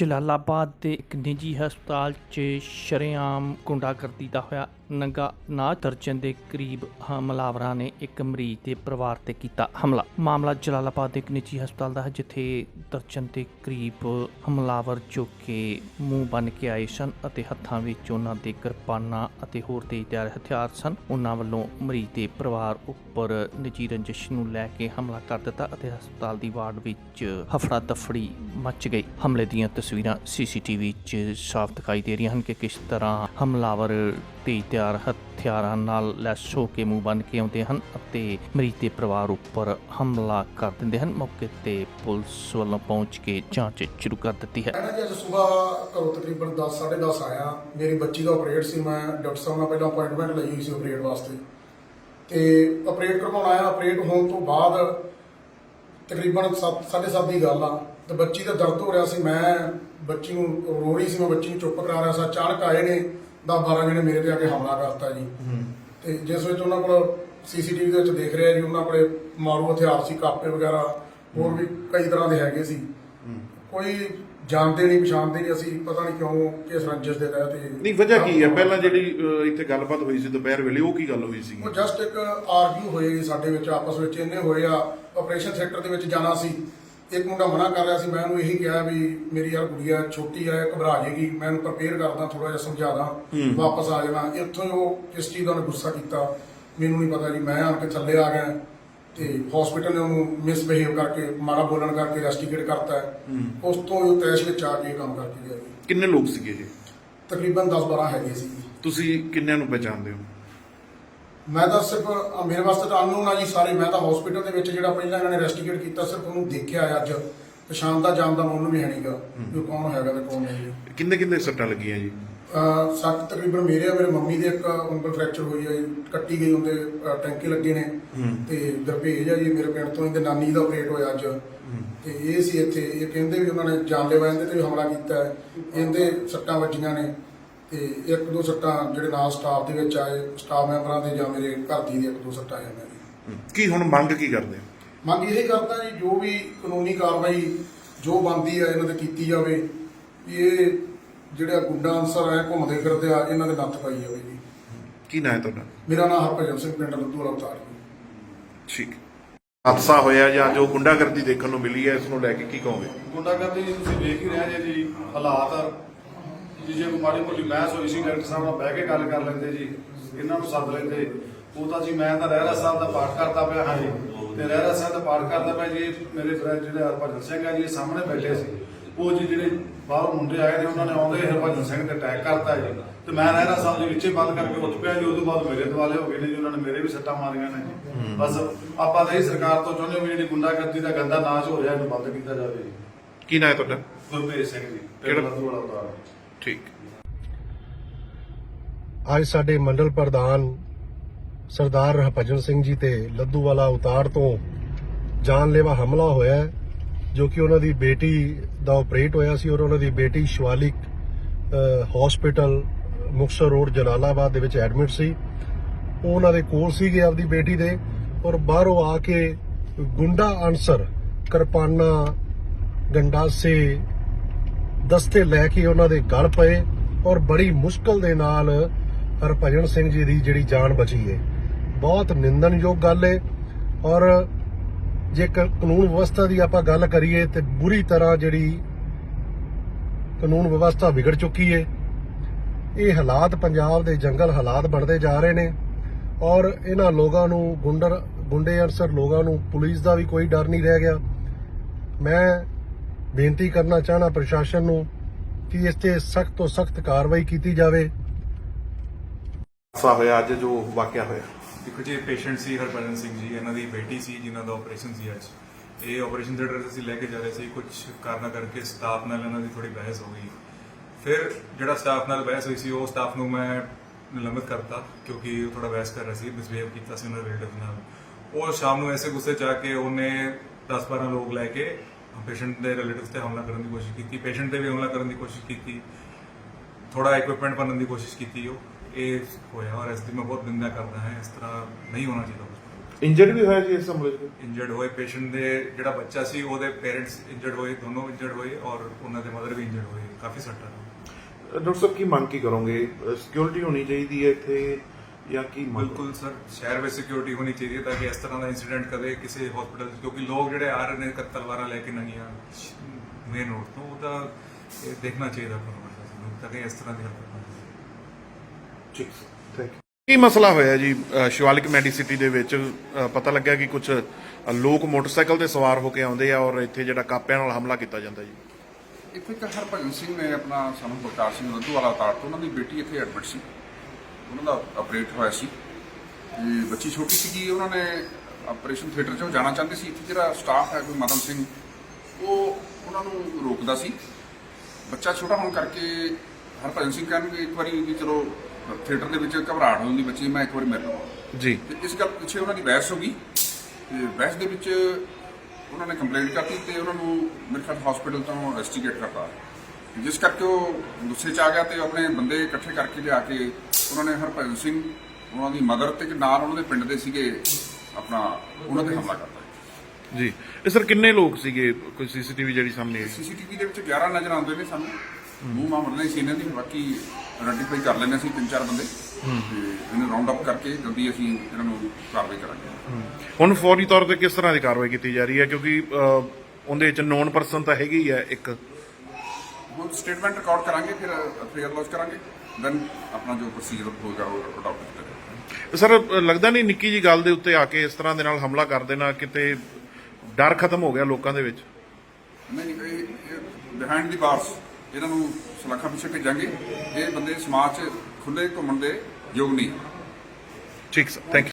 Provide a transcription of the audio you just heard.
ਜਲਾਲਾਬਾਦ ਦੇ ਇੱਕ ਨਿੱਜੀ ਹਸਪਤਾਲ 'ਚ ਸ਼ਰੇਆਮ ਗੁੰਡਾਗਰਦੀ ਦਾ ਹੋਇਆ। ਨੰਗਾ ਨਾ ਦਰਜਨ ਦੇ ਕਰੀਬ ਹਮਲਾਵਰਾਂ ਨੇ ਇੱਕ ਮਰੀਜ਼ ਦੇ ਪਰਿਵਾਰ ਤੇ ਕੀਤਾ ਹਮਲਾ। ਮਾਮਲਾ ਜਲਾਲਾਬਾਦ ਦੇ ਇੱਕ ਨਿੱਜੀ ਹਸਪਤਾਲ ਦਾ ਹੈ, ਜਿੱਥੇ ਦਰਜਨ ਦੇ ਕਰੀਬ ਹਮਲਾਵਰ ਜੋ ਕਿ ਮੂੰਹ ਬੰਨ ਕੇ ਆਏ ਸਨ ਅਤੇ ਹੱਥਾਂ ਵਿੱਚ ਉਹਨਾਂ ਦੇ ਕਿਰਪਾਨਾਂ ਅਤੇ ਹੋਰ ਤੇਜ਼ਧਾਰ ਹਥਿਆਰ ਸਨ। ਉਹਨਾਂ ਵੱਲੋਂ ਮਰੀਜ਼ ਦੇ ਪਰਿਵਾਰ ਉੱਪਰ ਨਿੱਜੀ ਰੰਜਿਸ਼ ਨੂੰ ਲੈ ਕੇ ਹਮਲਾ ਕਰ ਦਿੱਤਾ ਅਤੇ ਹਸਪਤਾਲ ਦੀ ਵਾਰਡ ਵਿੱਚ ਹਫੜਾ ਦਫੜੀ ਮਚ ਗਈ। ਹਮਲੇ ਦੀਆਂ ਤਸਵੀਰਾਂ ਸੀਸੀਟੀਵੀ 'ਚ ਸਾਫ਼ ਦਿਖਾਈ ਦੇ ਰਹੀਆਂ ਹਨ ਕਿ ਕਿਸ ਤਰ੍ਹਾਂ ਹਮਲਾਵਰ ਤੇਜ਼ ਤਿਆਰ ਹਥਿਆਰਾਂ ਨਾਲ ਲੈਸ ਹੋ ਕੇ ਮੂੰਹ ਬੰਨ ਕੇ ਆਉਂਦੇ ਹਨ ਅਤੇ ਮਰੀਜ਼ ਦੇ ਪਰਿਵਾਰ ਉੱਪਰ ਹਮਲਾ ਕਰ ਦਿੰਦੇ ਹਨ। ਮੌਕੇ ਤੇ ਪੁਲਿਸ ਵੱਲੋਂ ਪਹੁੰਚ ਕੇ ਜਾਂਚ ਸ਼ੁਰੂ ਕਰ ਦਿੱਤੀ ਹੈ। ਮੈਂ ਅੱਜ ਸਵੇਰ ਘਰੋਂ ਤਕਰੀਬਨ 10 10:30 ਆਇਆ। ਮੇਰੀ ਬੱਚੀ ਦਾ ਆਪਰੇਟ ਸੀ। ਮੈਂ ਡਾਕਟਰ ਸਾਹਿਬ ਨਾਲ ਪਹਿਲਾਂ ਅਪਾਇੰਟਮੈਂਟ ਲਈ ਹੋਈ ਸੀ ਆਪਰੇਟ ਵਾਸਤੇ। ਤੇ ਆਪਰੇਟ ਕਰਵਾਉਣ ਆਇਆ। ਆਪਰੇਟ ਹੋਣ ਤੋਂ ਬਾਅਦ ਤਕਰੀਬਨ 7:30 ਦੀ ਗੱਲ ਆ। ਤੇ ਬੱਚੀ ਦਾ ਦਰਦ ਹੋ ਰਿਹਾ ਸੀ। ਮੈਂ ਬੱਚੀ ਨੂੰ ਰੋ ਰਹੀ ਸੀ। ਮੈਂ ਬੱਚੀ ਨੂੰ ਚੁੱਪ ਕਰਾ ਰਿਹਾ ਸੀ। ਅਚਾਨਕ ਆਏ ਨੇ। 10 12 ਜਣੇ ਮੇਰੇ ਤੇ ਆ ਕੇ ਹਮਲਾ ਕਰਤਾ ਜੀ। ਤੇ ਜਿਸ ਵਿੱਚ ਉਹਨਾਂ ਕੋਲ ਸੀਸੀਟੀਵੀ ਦੇ ਵਿੱਚ ਦੇਖ ਰਿਹਾ ਜੀ ਉਹਨਾਂ ਕੋਲੇ ਮਾਰੂ ਹਥਿਆਰ ਸੀ ਕਾਪੇ ਵਗੈਰਾ ਹੋਰ ਵੀ ਕਈ ਤਰ੍ਹਾਂ ਦੇ ਹੈਗੇ ਸੀ। ਕੋਈ ਜਾਣਦੇ ਨਹੀਂ ਪਛਾਣਦੇ ਨਹੀਂ ਅਸੀਂ ਪਤਾ ਨਹੀਂ ਕਿਉਂ ਕਿਸ ਰੰਜਿਸ਼ ਦੇ ਤਹਿਤ ਇਹ ਨਹੀਂ ਵਜ੍ਹਾ ਕੀ ਹੈ? ਪਹਿਲਾਂ ਜਿਹੜੀ ਇੱਥੇ ਗੱਲਬਾਤ ਹੋਈ ਸੀ ਦੁਪਹਿਰ ਵੇਲੇ ਉਹ ਕੀ ਗੱਲ ਹੋਈ ਸੀ ਉਹ ਜਸਟ ਇੱਕ ਆਰਗਿਊ ਹੋਏ ਸਾਡੇ ਵਿੱਚ ਆਪਸ ਵਿੱਚ ਇੰਨੇ ਹੋਏ ਆ ਆਪਰੇਸ਼ਨ ਥੀਏਟਰ ਦੇ ਵਿੱਚ ਜਾਣਾ ਸੀ। ਇੱਕ ਮੁੰਡਾ ਮਨਾ ਕਰ ਰਿਹਾ ਸੀ ਮੈਂ ਉਹਨੂੰ ਇਹੀ ਕਿਹਾ ਵੀ ਮੇਰੀ ਯਾਰ ਗੁੜੀਆ ਛੋਟੀ ਆ ਘਬਰਾ ਜਾਏਗੀ ਮੈਂ ਉਹਨੂੰ ਪ੍ਰਪੇਅਰ ਕਰਦਾ ਥੋੜਾ ਜਿਹਾ ਸਮਝਾਦਾ ਵਾਪਸ ਆ ਜਾਣਾ। ਇੱਥੋਂ ਉਹ ਕਿਸ ਚੀਜ਼ ਦਾ ਉਹਨੇ ਗੁੱਸਾ ਕੀਤਾ। ਮੈਨੂੰ ਨਹੀਂ ਪਤਾ ਜੀ ਮੈਂ ਆਣ ਕੇ ਥੱਲੇ ਆ ਗਿਆ। ਤੇ ਹਸਪੀਟਲ ਨੇ ਉਹਨੂੰ ਮਿਸਬਿਹੇਵ ਕਰਕੇ ਮਾੜਾ ਬੋਲਣ ਕਰਕੇ ਰੈਸਟੀਕੇਟ ਕਰਤਾ। ਹੈ। ਉਸ ਤੋਂ ਉਹ ਤੈਸ਼ ਵਿੱਚ ਆ ਕੇ ਕੰਮ ਕਰਕੇ ਗਿਆ ਕਿੰਨੇ ਲੋਕ ਸੀਗੇ ਜੀ ਤਕਰੀਬਨ 10 12 ਹੈਗੇ ਸੀ। ਤੁਸੀਂ ਕਿੰਨਿਆਂ ਨੂੰ ਪਛਾਣਦੇ ਹੋ? ਮੈਂ ਤਾਂ ਸਿਰਫ ਮੇਰੇ ਵਾਸਤੇ ਤਾਂ ਅਨਨੋਨ ਆ ਜੀ ਸਾਰੇ। ਮੈਂ ਤਾਂ ਹਸਪੀਟਲ ਦੇ ਵਿੱਚ ਜਿਹੜਾ ਪਹਿਲਾਂ ਇਹਨਾਂ ਨੇ ਰੈਸਟੀਕੇਟ ਕੀਤਾ ਸਿਰਫ ਉਹਨੂੰ ਦੇਖਿਆ ਅੱਜ। ਪਛਾਣ ਦਾ ਜਾਣਦਾ ਮੈਂ ਉਹਨੂੰ ਵੀ ਹੈ ਨਹੀਂਗਾ ਵੀ ਕੌਣ ਹੈਗਾ ਤੇ ਕੌਣ ਨਹੀਂ ਕਿੰਨੇ ਕਿੰਨੇ ਸੱਟਾਂ ਲੱਗੀਆਂ ਜੀ? ਅ ਸੱਤ ਤਕਰੀਬਨ ਮੇਰੇ ਆ ਮੇਰੇ ਮੰਮੀ ਦੇ ਇੱਕ ਉਂਗਲ ਫ੍ਰੈਕਚਰ ਹੋਈ ਹੈ ਜੀ, ਕੱਟੀ ਗਈ ਉਹਦੇ ਟੈਂਕੇ ਲੱਗੇ ਨੇ। ਤੇ ਦਰਪੇਜ ਆ ਜੀ ਮੇਰੇ ਪਿੰਡ ਤੋਂ ਇਹਦੇ ਨਾਨੀ ਦਾ ਆਪਰੇਟ ਹੋਇਆ ਅੱਜ। ਤੇ ਇਹ ਸੀ ਇੱਥੇ। ਇਹ ਕਹਿੰਦੇ ਵੀ ਉਹਨਾਂ ਨੇ ਜਾਨਲੇਵਾ ਇਹਦੇ ਤੇ ਹਮਲਾ ਕੀਤਾ ਹੈ। ਇਹਦੇ ਸੱਟਾਂ ਵੱਜੀਆਂ ਨੇ। ਤੇ ਇੱਕ ਦੋ ਸੱਟਾਂ ਜਿਹੜੇ ਨਾਲ ਸਟਾਫ ਦੇ ਵਿੱਚ ਆਏ ਸਟਾਫ ਮੈਂਬਰਾਂ ਦੇ ਜਾਂ ਮੇਰੇ ਘਰ ਦੀ ਦੇ ਇੱਕ ਦੋ ਸੱਟਾਂ ਆਈਆਂ ਨੇ ਕੀ ਹੁਣ ਮੰਗ ਕੀ ਕਰਦੇ ਹੋ? ਮੰਗ ਇਹ ਕਰਦਾ ਜੀ ਜੋ ਵੀ ਕਾਨੂੰਨੀ ਕਾਰਵਾਈ ਜੋ ਬਣਦੀ ਹੈ ਇਹਨਾਂ ਤੇ ਕੀਤੀ ਜਾਵੇ ਵੀ ਇਹ ਜਿਹੜਾ ਗੁੰਡਾ ਅਨਸਰ ਹੈ ਘੁੰਮਦੇ ਫਿਰਦੇ ਆ ਇਹਨਾਂ ਦੇ ਨੱਥ ਪਾਈ ਜਾਵੇ ਜੀ। ਕੀ ਨਾਂ ਹੈ ਤੁਹਾਡਾ? ਮੇਰਾ ਨਾਮ ਹਰਭਜਨ ਸਿੰਘ ਪਿੰਡ ਲੱਦੂ ਵਾਲਾ ਉਤਾਰ ਠੀਕ। ਹਾਦਸਾ ਹੋਇਆ ਜਾਂ ਜੋ ਗੁੰਡਾਗਰਦੀ ਦੇਖਣ ਨੂੰ ਮਿਲੀ ਹੈ ਇਸ ਨੂੰ ਲੈ ਕੇ ਕੀ ਕਹੋਗੇ? ਗੁੰਡਾਗਰਦੀ ਤੁਸੀਂ ਵੇਖ ਹੀ ਰਹੇ ਜੇ ਜੀ ਹਾਲਾਤ ਜੀ ਜੇ ਮਾੜੀ ਮੋਟੀ ਬਹਿਸ ਹੋਈ ਸੀ ਡਾਕਟਰ ਸਾਹਿਬ ਨਾਲ ਬਹਿ ਕੇ ਗੱਲ ਕਰ ਲੈਂਦੇ ਜੀ ਇਹਨਾਂ ਨੂੰ ਸੱਦ ਲੈਂਦੇ। ਉਹ ਤਾਂ ਜੀ ਮੈਂ ਤਾਂ ਰਹਿਰਾ ਸਾਹਿਬ ਦਾ ਪਾਠ ਕਰਦਾ ਪਿਆ ਹਾਂ ਜੀ ਤੇ ਰਹਿਰਾ ਸਾਹਿਬ ਦਾ ਪਾਠ ਕਰਦਾ ਪਿਆ ਜੀ ਮੇਰੇ ਫਰੈਂਡ ਜਿਹੜੇ ਹਰਭਜਨ ਸਿੰਘ ਆ ਜੀ ਇਹ ਸਾਹਮਣੇ ਬੈਠੇ ਸੀ। ਉਹ ਜੀ ਜਿਹੜੇ ਬਾਹਰ ਮੁੰਡੇ ਆਏ ਨੇ ਉਹਨਾਂ ਨੇ ਆਉਂਦੇ ਹਰਭਜਨ ਸਿੰਘ ਤੇ ਅਟੈਕ ਕਰਤਾ ਜੀ। ਤੇ ਮੈਂ ਰਹਿਰਾ ਸਾਹਿਬ ਦੇ ਵਿੱਚੇ ਬੰਦ ਕਰਕੇ ਉੱਠ ਪਿਆ ਜੀ ਉਦੋਂ ਬਾਅਦ ਮੇਰੇ ਦੁਆਲੇ ਹੋ ਗਏ ਨੇ ਜੀ ਉਹਨਾਂ ਨੇ ਮੇਰੇ ਵੀ ਸੱਟਾਂ ਮਾਰੀਆਂ ਨੇ ਜੀ। ਬਸ ਆਪਾਂ ਤਾਂ ਇਹ ਸਰਕਾਰ ਤੋਂ ਚਾਹੁੰਦੇ ਹਾਂ ਵੀ ਜਿਹੜੀ ਗੁੰਡਾਗਰਦੀ ਦਾ ਗੰਦਾ ਨਾਚ ਹੋ ਰਿਹਾ ਇਹਨੂੰ ਬੰਦ ਕੀਤਾ ਜਾਵੇ ਜੀ। ਕੀ ਨਾਂ ਹੈ ਤੁਹਾਡਾ? ਗੁਰਪ੍ਰੀਤ ਸਿੰਘ ਜੀ ਕਿਹੜਾ? ਵਾਲਾ ਉਤਾਰ ਠੀਕ। ਅੱਜ ਸਾਡੇ ਮੰਡਲ ਪ੍ਰਧਾਨ ਸਰਦਾਰ ਹਰਭਜਨ ਸਿੰਘ ਜੀ ਤੇ ਲੱਦੂਵਾਲਾ ਉਤਾਰ ਤੋਂ ਜਾਨਲੇਵਾ ਹਮਲਾ ਹੋਇਆ ਜੋ ਕਿ ਉਹਨਾਂ ਦੀ ਬੇਟੀ ਦਾ ਆਪਰੇਟ ਹੋਇਆ ਸੀ ਔਰ ਉਹਨਾਂ ਦੀ ਬੇਟੀ ਸ਼ਿਵਾਲਿਕ ਹਸਪੀਟਲ ਮੁਕਤਸਰ ਰੋਡ ਜਲਾਲਾਬਾਦ ਦੇ ਵਿੱਚ ਐਡਮਿਟ ਸੀ। ਉਹ ਉਹਨਾਂ ਦੇ ਕੋਲ ਸੀਗੇ ਆਪਦੀ ਬੇਟੀ ਦੇ ਔਰ ਬਾਹਰੋਂ ਆ ਕੇ ਗੁੰਡਾ ਅਨਸਰ ਕਿਰਪਾਨਾ ਗੰਡਾਸੇ ਦਸਤੇ ਲੈ ਕੇ ਉਹਨਾਂ ਦੇ ਗਲ ਪਏ ਔਰ ਬੜੀ ਮੁਸ਼ਕਲ ਦੇ ਨਾਲ ਹਰਭਜਨ ਸਿੰਘ ਜੀ ਦੀ ਜਿਹੜੀ ਜਾਨ ਬਚੀ ਹੈ ਬਹੁਤ ਨਿੰਦਣਯੋਗ ਗੱਲ ਹੈ ਔਰ ਜੇ ਕ- ਕਾਨੂੰਨ ਵਿਵਸਥਾ ਦੀ ਆਪਾਂ ਗੱਲ ਕਰੀਏ ਤੇ ਬੁਰੀ ਤਰ੍ਹਾਂ ਜਿਹੜੀ ਕਾਨੂੰਨ ਵਿਵਸਥਾ ਵਿਗੜ ਚੁੱਕੀ ਹੈ ਇਹ ਹਾਲਾਤ ਪੰਜਾਬ ਦੇ ਜੰਗਲ ਹਾਲਾਤ ਬਣਦੇ ਜਾ ਰਹੇ ਨੇ ਔਰ ਇਹਨਾਂ ਲੋਕਾਂ ਨੂੰ ਗੁੰਡਰ, ਗੁੰਡੇ ਅਨਸਰ ਲੋਕਾਂ ਨੂੰ ਪੁਲਿਸ ਦਾ ਵੀ ਕੋਈ ਡਰ ਨਹੀਂ ਰਹਿ ਗਿਆ। ਮੈਂ ਬੇਨਤੀ ਕਰਨਾ ਚਾਹਣਾ ਪ੍ਰਸ਼ਾਸਨ ਨੂੰ ਕਿ ਇਸ ਤੇ ਸਖਤ ਤੋਂ ਸਖਤ ਕਾਰਵਾਈ ਕੀਤੀ ਜਾਵੇ। ਹਾਦਸਾ ਹੋਇਆ ਅੱਜ ਜੋ ਵਾਕਿਆ ਹੋਇਆ। ਦੇਖੋ ਜੀ ਪੇਸ਼ੈਂਟ ਸੀ ਹਰਭਜਨ ਸਿੰਘ ਜੀ ਇਹਨਾਂ ਦੀ ਬੇਟੀ ਸੀ ਜਿਨ੍ਹਾਂ ਦਾ ਆਪਰੇਸ਼ਨ ਸੀ ਅੱਜ। ਇਹ ਆਪਰੇਸ਼ਨ ਥੀਏਟਰ ਅਸੀਂ ਲੈ ਕੇ ਜਾ ਰਹੇ ਸੀ ਕੁਝ ਕਾਰਨਾਂ ਕਰਕੇ ਸਟਾਫ ਨਾਲ ਇਹਨਾਂ ਦੀ ਥੋੜੀ ਬਹਿਸ ਹੋ ਗਈ। ਫਿਰ ਜਿਹੜਾ ਸਟਾਫ ਨਾਲ ਬਹਿਸ ਹੋਈ ਸੀ ਉਹ ਸਟਾਫ ਨੂੰ ਮੈਂ ਨਿਲੰਬਿਤ ਕਰਤਾ ਕਿਉਂਕਿ ਉਹ ਥੋੜਾ ਬਹਿਸ ਕਰ ਰਿਹਾ ਸੀ ਮਿਸਬੀਹੇਵ ਕੀਤਾ ਸੀ ਉਹਨਾਂ ਰਿਲੇਟਿਵ ਨਾਲ। ਉਹ ਸ਼ਾਮ ਨੂੰ ਐਸੇ ਗੁੱਸੇ ਚ ਆ ਕੇ ਉਹਨੇ 10-12 ਲੋਕ ਲੈ ਕੇ ਪੇਸ਼ੈਂਟ ਦੇ ਰਿਲੇਟਿਵਸ ਤੇ ਹਮਲਾ ਕਰਨ ਦੀ ਕੋਸ਼ਿਸ਼ ਕੀਤੀ ਪੇਸ਼ੈਂਟ ਤੇ ਵੀ ਹਮਲਾ ਕਰਨ ਦੀ ਕੋਸ਼ਿਸ਼ ਕੀਤੀ ਥੋੜਾ ਇਕਵਿਪਮੈਂਟ ਬਣਨ ਦੀ ਕੋਸ਼ਿਸ਼ ਕੀਤੀ ਉਹ ਇਹ ਹੋਇਆ ਔਰ ਇਸ ਦੀ ਮੈਂ ਬਹੁਤ ਨਿੰਦਾ ਕਰਦਾ ਹਾਂ ਇਸ ਤਰ੍ਹਾਂ ਨਹੀਂ ਹੋਣਾ ਚਾਹੀਦਾ ਇੰਜਰਡ ਵੀ ਹੋਇਆ ਜੀ ਇਸ ਹਮਲੇ 'ਚ? ਇੰਜਰਡ ਹੋਏ ਪੇਸ਼ੈਂਟ ਦੇ ਜਿਹੜਾ ਬੱਚਾ ਸੀ ਉਹਦੇ ਪੇਰੈਂਟਸ ਇੰਜਰਡ ਹੋਏ ਦੋਨੋਂ ਇੰਜਰਡ ਹੋਏ ਔਰ ਉਹਨਾਂ ਦੇ ਮਦਰ ਵੀ ਇੰਜਰਡ ਹੋਏ ਕਾਫੀ ਸੱਟਾਂ। ਡਾਕਟਰ ਸਾਹਿਬ ਕੀ ਮੰਗ ਕੀ ਕਰੋਗੇ? ਸਿਕਿਉਰਿਟੀ ਹੋਣੀ ਚਾਹੀਦੀ ਹੈ ਇੱਥੇ? ਜਾਂ ਕੀ ਮੰਗ? ਬਿਲਕੁਲ ਸਰ ਸ਼ਹਿਰ ਵਿੱਚ ਸਿਕਿਉਰਿਟੀ ਹੋਣੀ ਚਾਹੀਦੀ ਹੈ ਤਾਂ ਕਿ ਇਸ ਤਰ੍ਹਾਂ ਦਾ ਇਨਸੀਡੈਂਟ ਕਦੇ ਕਿਸੇ ਹਸਪੀਟਲ ਕਿਉਂਕਿ ਲੋਕ ਜਿਹੜੇ ਆ ਰਹੇ ਨੇ ਕ- ਤਲਵਾਰਾਂ ਲੈ ਕੇ ਨੰਗੀਆਂ ਮੇਨ ਰੋਡ ਤੋਂ ਉਹਦਾ ਇਹ ਦੇਖਣਾ ਚਾਹੀਦਾ ਪ੍ਰੋਗਰਾਮ ਨੂੰ ਤਾਂ ਕਿ ਇਸ ਤਰ੍ਹਾਂ ਦੀ ਹਰਕਤ ਨਾ ਹੋਵੇ ਠੀਕ ਥੈਂਕ ਯੂ ਕੀ ਮਸਲਾ ਹੋਇਆ ਜੀ ਅ, ਸ਼ਿਵਾਲਿਕ ਮੈਡੀਸਿਟੀ ਦੇ ਵਿੱਚ? ਅ, ਪਤਾ ਲੱਗਿਆ ਕਿ ਕੁਝ ਲੋਕ ਮੋਟਰਸਾਈਕਲ ਤੇ ਸਵਾਰ ਹੋ ਕੇ ਆਉਂਦੇ ਆ ਔਰ ਇੱਥੇ ਜਿਹੜਾ ਕਾਪਿਆਂ ਨਾਲ ਹਮਲਾ ਕੀਤਾ ਜਾਂਦਾ ਜੀ। ਇੱਥੇ ਇੱਕ ਹਰਭਜਨ ਸਿੰਘ ਨੇ ਆਪਣਾ ਸਾਨੂੰ ਬਲਕਾਰ ਸਿੰਘ ਲੱਧੂ ਵਾਲਾ ਉਤਾਰ ਤੋਂ ਉਹਨਾਂ ਦੀ ਬੇਟੀ ਇੱਥੇ ਐਡਮਿਟ ਸੀ। ਉਹਨਾਂ ਦਾ ਆਪਰੇਟ ਹੋਇਆ ਸੀ। ਤੇ ਬੱਚੀ ਛੋਟੀ ਸੀਗੀ ਉਹਨਾਂ ਨੇ ਆਪਰੇਸ਼ਨ ਥੀਏਟਰ 'ਚੋਂ ਜਾਣਾ ਚਾਹੁੰਦੇ ਸੀ। ਇੱਥੇ ਜਿਹੜਾ ਸਟਾਫ ਹੈ ਕੋਈ ਮਦਨ ਸਿੰਘ ਉਹ ਉਹਨਾਂ ਨੂੰ ਰੋਕਦਾ ਸੀ। ਬੱਚਾ ਛੋਟਾ ਹੋਣ ਕਰਕੇ ਹਰਭਜਨ ਸਿੰਘ ਕਹਿੰਦੇ ਇੱਕ ਵਾਰੀ ਵੀ ਚਲੋ ਥੀਏਟਰ ਦੇ ਵਿੱਚ ਘਬਰਾਹਟ ਹੁੰਦੀ ਬੱਚੀ ਮੈਂ ਇੱਕ ਵਾਰੀ ਮਿਲ ਲਵਾਂ। ਜੀ। ਤੇ ਇਸ ਗੱਲ ਪਿੱਛੇ ਉਹਨਾਂ ਦੀ ਬਹਿਸ ਹੋ ਗਈ। ਤੇ ਬਹਿਸ ਦੇ ਵਿੱਚ ਉਹਨਾਂ ਨੇ ਕੰਪਲੇਂਟ ਕਰਤੀ ਤੇ ਉਹਨਾਂ ਨੂੰ ਮੇਰੇ ਖਿਆਲ ਹਸਪੀਟਲ ਤੋਂ ਇਨਵੈਸਟੀਗੇਟ ਕਰਤਾ। ਜਿਸ ਕਰਕੇ ਉਹ ਗੁੱਸੇ 'ਚ ਆ ਗਿਆ ਤੇ ਆਪਣੇ ਬੰਦੇ ਇਕੱਠੇ ਕਰਕੇ ਲਿਆ ਕੇ ਉਹਨਾਂ ਨੇ ਹਰਭਜਨ ਸਿੰਘ ਉਹਨਾਂ ਦੀ ਮਦਰ ਤੇ ਨਾਲ ਉਹਨਾਂ ਦੇ ਪਿੰਡ ਦੇ ਸੀਗੇ ਆਪਣਾ ਉਹਨਾਂ ਤੇ ਹਮਲਾ ਕਰਤਾ ਜੀ। ਇਹ ਸਰ ਕਿੰਨੇ ਲੋਕ ਸੀਗੇ? ਕੋਈ ਸੀਸੀਟੀਵੀ ਜਿਹੜੀ ਸਾਹਮਣੇ ਆਈ? ਸੀਸੀਟੀਵੀ ਦੇ ਵਿੱਚ 11 ਨਜ਼ਰ ਆਉਂਦੇ ਨੇ ਸਾਨੂੰ। ਮੂੰਹ ਮਾਮਲੇ ਸੀ ਇਹਨਾਂ ਦੀ ਬਾਕੀ ਆਇਡੈਂਟੀਫਾਈ ਕਰ ਲੈਣੇ ਸੀ ਤਿੰਨ ਚਾਰ ਬੰਦੇ। ਤੇ ਇਹਨੂੰ ਰਾਉਂਡ ਅਪ ਕਰਕੇ ਜਲਦੀ ਅਸੀਂ ਇਹਨਾਂ ਨੂੰ ਕਾਰਵਾਈ ਕਰਾਂਗੇ। ਹੁਣ ਫੌਰੀ ਤੌਰ ਤੇ ਕਿਸ ਤਰ੍ਹਾਂ ਦੀ ਕਾਰਵਾਈ ਕੀਤੀ ਜਾ ਰਹੀ ਹੈ? ਕਿਉਂਕਿ ਉਹਦੇ ਵਿੱਚ ਨੋਨ ਪਰਸਨ ਤਾਂ ਹੈਗੀ ਹੀ ਹੈ ਇੱਕ। ਹੁਣ ਸਟੇਟਮੈਂਟ ਰਿਕਾਰਡ ਕਰਾਂਗੇ ਫਿਰ ਫੇਅਰ ਲੌਜ ਕਰਾਂਗੇ। ਦੈਨ ਆਪਣਾ ਜੋ ਪ੍ਰੋਸੀਜਰ ਹੋਏਗਾ ਉਹ ਅਡਾਪਟ ਜਾਏਗਾ। ਸਰ ਲੱਗਦਾ ਨਹੀਂ ਨਿੱਕੀ ਜੀ ਗੱਲ ਦੇ ਉੱਤੇ ਆ ਕੇ ਇਸ ਤਰ੍ਹਾਂ ਦੇ ਨਾਲ ਹਮਲਾ ਕਰ ਦੇਣਾ ਕਿਤੇ ਡਰ ਖਤਮ ਹੋ ਗਿਆ ਲੋਕਾਂ ਦੇ ਵਿੱਚ? ਨਹੀਂ ਇਹ ਬਿਹਾਈਂਡ ਦੀ ਬਾਰਸ ਇਹਨਾਂ ਨੂੰ ਸਲਾਖਾਂ ਪਿੱਛੇ ਭੇਜਾਂਗੇ। ਇਹ ਬੰਦੇ ਸਮਾਜ 'ਚ ਖੁੱਲੇ ਘੁੰਮਣ ਦੇ ਯੋਗ ਨਹੀਂ। ਠੀਕ ਸਰ ਥੈਂਕ